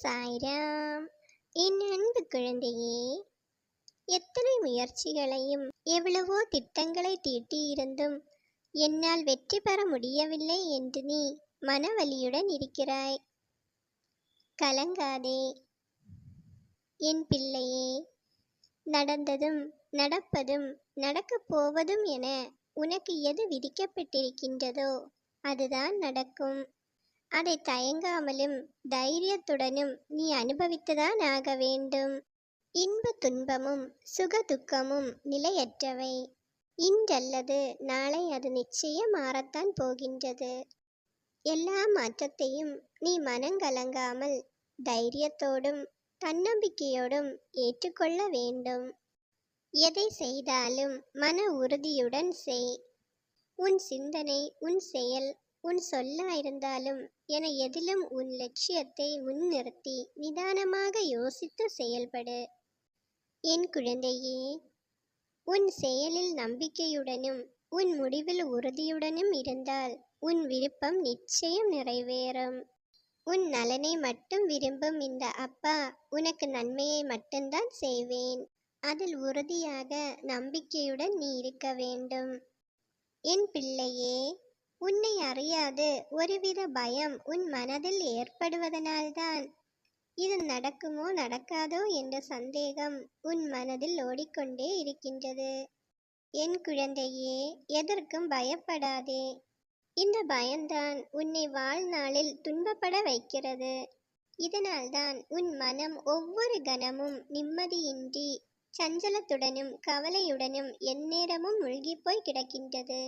சாய்ராம். என் அன்பு குழந்தையே எத்தனை முயற்சிகளையும் எவ்வளவோ திட்டங்களை தீட்டியிருந்தும் என்னால் வெற்றி பெற முடியவில்லை என்று நீ மனவலியுடன் இருக்கிறாய். கலங்காதே. என் பிள்ளையே நடந்ததும் நடப்பதும் நடக்கப் போவதும் என உனக்கு எது விதிக்கப்பட்டிருக்கின்றதோ அதுதான் நடக்கும். அதை தயங்காமலும் தைரியத்துடனும் நீ அனுபவித்துதான் ஆக வேண்டும். இன்ப துன்பமும் சுக துக்கமும் நிலையற்றவை. இன்றல்லது நாளை அது நிச்சயம் மாறத்தான் போகின்றது. எல்லா மாற்றத்தையும் நீ மனங்கலங்காமல் தைரியத்தோடும் தன்னம்பிக்கையோடும் ஏற்றுக்கொள்ள வேண்டும். எதை செய்தாலும் மன உறுதியுடன் செய். உன் சிந்தனை உன் செயல் உன் சொல்லாயிருந்தாலும் என எதிலும் உன் லட்சியத்தை முன்னிறுத்தி நிதானமாக யோசித்து செயல்படு. என் குழந்தையே உன் செயலில் நம்பிக்கையுடனும் உன் முடிவில் உறுதியுடனும் இருந்தால் உன் விருப்பம் நிச்சயம் நிறைவேறும். உன் நலனை மட்டும் விரும்பும் இந்த அப்பா உனக்கு நன்மையை மட்டும்தான் செய்வேன். அதில் உறுதியாக நம்பிக்கையுடன் நீ இருக்க வேண்டும். என் பிள்ளையே உன்னை அறியாது. ஒருவித பயம் உன் மனதில் ஏற்படுவதனால்தான் இது நடக்குமோ நடக்காதோ என்ற சந்தேகம் உன் மனதில் ஓடிக்கொண்டே இருக்கின்றது. என் குழந்தையே எதற்கும் பயப்படாதே. இந்த பயம்தான் உன்னை வாழ்நாளில் துன்பப்பட வைக்கிறது. இதனால்தான் உன் மனம் ஒவ்வொரு கணமும் நிம்மதியின்றி சஞ்சலத்துடனும் கவலையுடனும் எந்நேரமும் மூழ்கிப்போய் கிடக்கின்றது.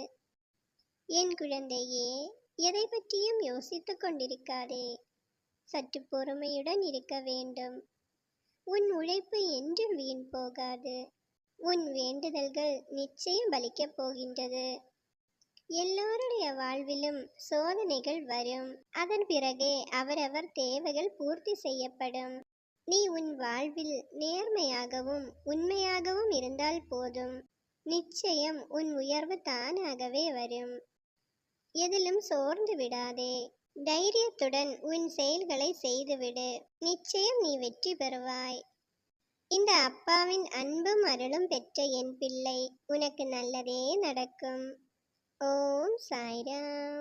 என் குழந்தையே எதை பற்றியும் யோசித்துக் கொண்டிருக்காதே. சற்று பொறுமையுடன் இருக்க வேண்டும். உன் உழைப்பு என்றும் வீண் போகாது. உன் வேண்டுதல்கள் நிச்சயம் பலிக்கப் போகின்றது. எல்லோருடைய வாழ்விலும் சோதனைகள் வரும். அதன் பிறகே அவரவர் தேவைகள் பூர்த்தி செய்யப்படும். நீ உன் வாழ்வில் நேர்மையாகவும் உண்மையாகவும் இருந்தால் போதும். நிச்சயம் உன் உயர்வு தானாகவே வரும். எதிலும் சோர்ந்து விடாதே. தைரியத்துடன் உன் செயல்களை செய்துவிடு. நிச்சயம் நீ வெற்றி பெறுவாய். இந்த அப்பாவின் அன்பும் அருளும் பெற்ற என் பிள்ளை. உனக்கு நல்லதே நடக்கும். ஓம் சாய்ராம்.